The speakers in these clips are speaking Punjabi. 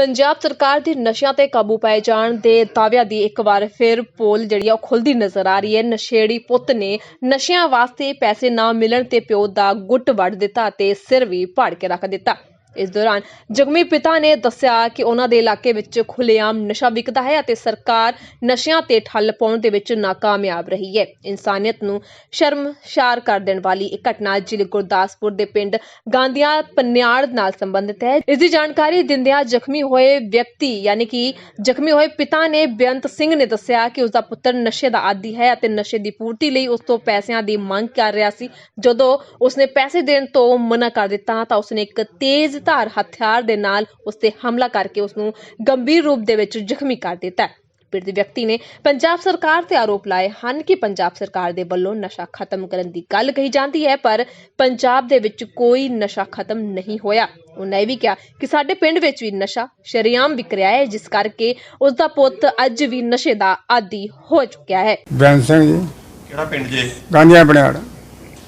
ਪੰਜਾਬ ਸਰਕਾਰ ਦੀ ਨਸ਼ਿਆਂ ਤੇ ਕਾਬੂ ਪਾਏ ਜਾਣ ਦੇ ਦਾਅਵਿਆਂ ਦੀ ਇੱਕ ਵਾਰ ਫਿਰ ਪੋਲ ਜਿਹੜੀ ਆ ਉਹ ਖੁੱਲਦੀ ਨਜ਼ਰ ਆ ਰਹੀ ਹੈ। ਨਸ਼ੇੜੀ ਪੁੱਤ ਨੇ ਨਸ਼ਿਆਂ ਵਾਸਤੇ ਪੈਸੇ ਨਾ ਮਿਲਣ ਤੇ ਪਿਓ ਦਾ ਗੁੱਟ ਵੱਢ ਦਿੱਤਾ ਤੇ ਸਿਰ ਵੀ ਪਾੜ ਕੇ ਰੱਖ ਦਿੱਤਾ। ਇਸ ਦੌਰਾਨ ਜਗਮੀ ਪਿਤਾ ਨੇ ਦੱਸਿਆ ਕਿ ਉਹਨਾਂ ਦੇ ਇਲਾਕੇ ਵਿੱਚ ਖੁੱਲੇਆਮ ਨਸ਼ਾ ਵਿਕਦਾ ਹੈ ਅਤੇ ਸਰਕਾਰ ਨਸ਼ਿਆਂ ਤੇ ਠੱਲ ਪਾਉਣ ਦੇ ਵਿੱਚ ਨਾਕਾਮਯਾਬ ਰਹੀ ਹੈ। ਇਨਸਾਨੀਅਤ ਨੂੰ ਸ਼ਰਮਸ਼ਾਰ ਕਰ ਦੇਣ ਵਾਲੀ ਇਹ ਘਟਨਾ ਜ਼ਿਲ੍ਹੇ ਗੁਰਦਾਸਪੁਰ ਦੇ ਪਿੰਡ ਗਾਂਧੀਆਂ ਪਨਿਆੜ ਨਾਲ ਸੰਬੰਧਿਤ ਹੈ। ਇਸ ਦੀ ਜਾਣਕਾਰੀ ਦਿੰਦਿਆਂ ਜ਼ਖਮੀ ਹੋਏ ਵਿਅਕਤੀ ਯਾਨੀ ਕਿ ਜ਼ਖਮੀ ਹੋਏ ਪਿਤਾ ਨੇ ਬੇਅੰਤ ਸਿੰਘ ਨੇ ਦੱਸਿਆ ਕਿ ਉਸ ਦਾ ਪੁੱਤਰ ਨਸ਼ੇ ਦਾ ਆਦੀ ਹੈ ਅਤੇ ਨਸ਼ੇ ਦੀ ਪੂਰਤੀ ਲਈ ਉਸ ਤੋਂ ਪੈਸਿਆਂ ਦੀ ਮੰਗ ਕਰ ਰਿਹਾ ਸੀ। ਜਦੋਂ ਉਸਨੇ ਪੈਸੇ ਦੇਣ ਤੋਂ ਮਨਾ ਕਰ ਦਿੱਤਾ ਤਾਂ ਉਸਨੇ ਇੱਕ ਤੇਜ਼ ਧਾਰ ਹਥਿਆਰ ਦੇ ਨਾਲ ਉਸ ਤੇ ਹਮਲਾ ਕਰਕੇ ਉਸ ਨੂੰ ਗੰਭੀਰ ਰੂਪ ਦੇ ਵਿੱਚ ਜ਼ਖਮੀ ਕਰ ਦਿੱਤਾ ਹੈ। ਪੀੜਤ ਵਿਅਕਤੀ ਨੇ ਪੰਜਾਬ ਸਰਕਾਰ ਤੇ ਆਰੋਪ ਲਾਏ ਹਨ ਕਿ ਪੰਜਾਬ ਸਰਕਾਰ ਦੇ ਵੱਲੋਂ ਨਸ਼ਾ ਖਤਮ ਕਰਨ ਦੀ ਗੱਲ ਕਹੀ ਜਾਂਦੀ ਹੈ ਪਰ ਪੰਜਾਬ ਦੇ ਵਿੱਚ ਕੋਈ ਨਸ਼ਾ ਖਤਮ ਨਹੀਂ ਹੋਇਆ। ਉਹਨਾਂ ਇਹ ਵੀ ਕਿਹਾ ਕਿ ਸਾਡੇ ਪਿੰਡ ਵਿੱਚ ਵੀ ਨਸ਼ਾ ਸ਼ਰੇਆਮ ਵਿਕ ਰਿਹਾ ਹੈ ਜਿਸ ਕਰਕੇ ਉਸ ਦਾ ਪੁੱਤ ਅੱਜ ਵੀ ਨਸ਼ੇ ਦਾ ਆਦੀ ਹੋ ਚੁੱਕਿਆ ਹੈ। ਬੈਂਸ ਸਿੰਘ ਜੀ। ਕਿਹੜਾ ਪਿੰਡ ਜੇ? ਗਾਂਧੀਆਂ ਬਣਿਆੜ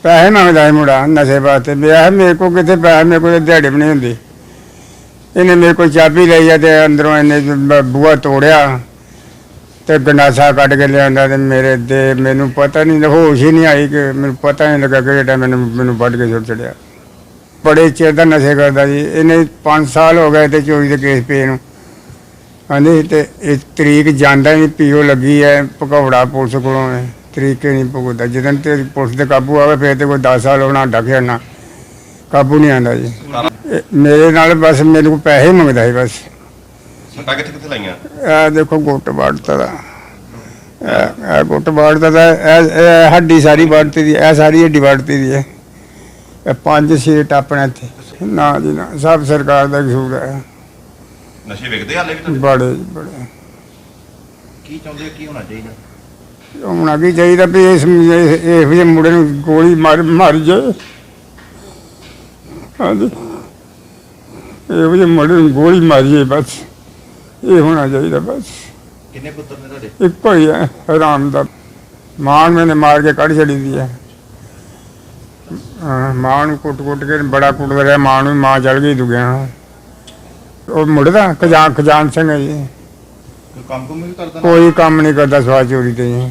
ਪੈਸੇ ਮੰਗਦਾ ਸੀ ਮੁੰਡਾ ਨਸ਼ੇ ਵਾਸਤੇ। ਵਿਆਹ ਮੇਰੇ ਕੋਲ ਕਿਤੇ ਪੈਸੇ? ਮੇਰੇ ਕੋਲ ਦਿਹਾੜੀ ਵੀ ਨਹੀਂ ਹੁੰਦੀ। ਇਹਨੇ ਮੇਰੇ ਕੋਲ ਚਾਬੀ ਲਈ ਆ ਤੇ ਅੰਦਰੋਂ ਇਹਨੇ ਬ- ਬੂਹਾ ਤੋੜਿਆ ਤੇ ਗੰਡਾਸਾ ਕੱਢ ਕੇ ਲਿਆਂਦਾ ਤੇ ਮੇਰੇ ਤੇ ਮੈਨੂੰ ਪਤਾ ਨਹੀਂ, ਹੋਸ਼ ਹੀ ਨਹੀਂ ਆਈ ਕਿ ਮੈਨੂੰ ਪਤਾ ਨਹੀਂ ਲੱਗਾ ਕਿ ਜਿਹੜਾ ਮੈਨੂੰ ਮੈਨੂੰ ਵੱਢ ਕੇ ਸੁੱਟ ਚੜਿਆ ਬੜੇ ਚਿਰ ਦਾ ਨਸ਼ੇ ਕਰਦਾ ਜੀ ਇਹਨੇ 5 ਸਾਲ ਹੋ ਗਏ ਤੇ ਚੋਰੀ ਦੇ ਕੇਸ ਪਏ ਨੂੰ। ਹਾਂਜੀ, ਤੇ ਇਹ ਤਰੀਕ ਜਾਂਦਾ ਨਹੀਂ, ਪੀਓ ਲੱਗੀ ਹੈ, ਭਗੌੜਾ ਪੁਲਿਸ ਕੋਲੋਂ। ਹੈ ਤਰੀਕੇ ਨਹੀਂ ਭੁਗਤਦਾ ਜਦੋਂ ਤੇ ਪੁਲਿਸ ਦੇ ਕਾਬੂ ਆਵੇ ਫਿਰ ਤੇ ਕੋਈ 10 ਸਾਲ ਹੋਣਾ ਡੱਕਿਆ ਨਾ ਕਾਬੂ ਨਹੀਂ ਆਂਦਾ ਜੀ। ਇਹ ਮੇਰੇ ਨਾਲ ਬਸ ਮੇਰੇ ਕੋਲ ਪੈਸੇ ਹੀ ਮੰਗਦਾ ਸੀ ਬਸ। ਸੱਟਾਂ ਕਿੱਥੇ ਕਿੱਥੇ ਲਾਈਆਂ? ਇਹ ਦੇਖੋ ਗੁੱਟ ਬਾੜਤਾ ਦਾ। ਇਹ ਇਹ ਗੁੱਟ ਬਾੜਤਾ ਦਾ ਇਹ ਇਹ ਹੱਡੀ ਸਾਰੀ ਬਾੜਤੀ ਦੀ ਇਹ ਸਾਰੀ ਹੱਡੀ ਬਾੜਤੀ ਦੀ ਹੈ। ਇਹ ਪੰਜ ਸੀਟ ਆਪਣੇ ਇੱਥੇ। ਨਾ ਜੀ ਨਾ ਸਭ ਸਰਕਾਰ ਦਾ ਕਸੂਰ ਹੈ। ਨਸ਼ੇ ਵਿਕਦੇ ਹਾਲੇ ਵੀ ਤੁਹਾਡੇ? ਬੜੇ ਜੀ, ਬੜੇ। ਕੀ ਚਾਹੁੰਦੇ ਹੋ ਕੀ ਹੋਣਾ ਚਾਹੀਦਾ? ਹੁਣ ਅੱਗੇ ਚਾਹੀਦਾ ਵੀ ਇਸ ਇਹ ਜਿਹੇ ਮੁੰਡੇ ਨੂੰ ਗੋਲੀ ਮਾਰ ਮਾਰ ਜਾਏ। ਹਾਂਜੀ। ਇਹੋ ਜਿਹੇ ਮੁੰਡੇ ਨੂੰ ਗੋਲੀ ਮਾਰੀਏ ਬਸ। ਇਹ ਹੋਣਾ ਚਾਹੀਦਾ ਬਸ। ਕਿੰਨੇ ਪੁੱਤਰ ਨੇ ਤੁਹਾਡੇ? ਇੱਕੋ ਹੀ ਹੈ ਹਰਾਮ ਦਾ। ਮਾਂ ਨੂੰ ਮੈਨੇ ਮਾਰ ਕੇ ਕੱਢ ਛੜੀ ਦੀ ਹੈ। ਹਾਂ, ਮਾਂ ਨੂੰ ਕੁੱਟ-ਕੁੱਟ ਕੇ ਬੜਾ ਕੁੱਟਦਾ ਰਿਹਾ ਮਾਂ ਨੂੰ ਮਾਂ ਚੜ ਗਈ ਦੁਗਿਆ ਉਹ ਮੁੰਡਾ ਖਜਾਨ ਖਜਾਨ ਸਿੰਘ ਹੈ ਜੀ। ਕੋਈ ਕੰਮ ਕੁਮ ਵੀ ਕਰਦਾ ਨਾ? ਕੋਈ ਕੰਮ ਨਹੀਂ ਕਰਦਾ ਸਵਾ ਚੋਰੀ ਤੇ ਜੀ।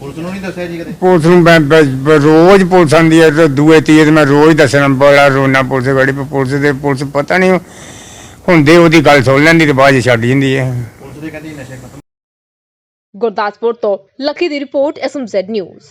ਪੁਲਿਸ ਨੂੰ ਨਹੀਂ ਦੱਸਿਆ ਜੀ ਕਦੇ? ਪੁਲਿਸ ਨੂੰ ਮੈਂ ਬ- ਬ- ਰੋਜ਼ ਪੁਲਿਸ ਆਉਂਦੀ ਹੈ ਤੇ ਦੂਏ ਤੀਏ ਤੇ ਮੈਂ ਰੋਜ਼ ਦੱਸਣਾ ਬੜਾ ਰੋਣਾ ਪੁਲਿਸ ਗਾੜੀ ਪੁਲਿਸ ਦੇ ਪੁਲਿਸ ਪਤਾ ਨਹੀਂ ਹੁੰਦੇ ਉਹਦੀ ਗੱਲ ਸੁਣ ਲੈਂਦੀ ਤੇ ਬਾਅਦ 'ਚ ਛੱਡ ਜਾਂਦੀ ਹੈ। ਪੁਲਿਸ ਦੇ ਕਹਿੰਦੀ ਨਸ਼ੇ ਖਤਮ ਗੁਰਦਾਸਪੁਰ ਤੋਂ ਲੱਕੀ ਦੀ ਰਿਪੋਰਟ ਐਸਐਮਜ਼ੈਡ ਨਿਊਜ਼।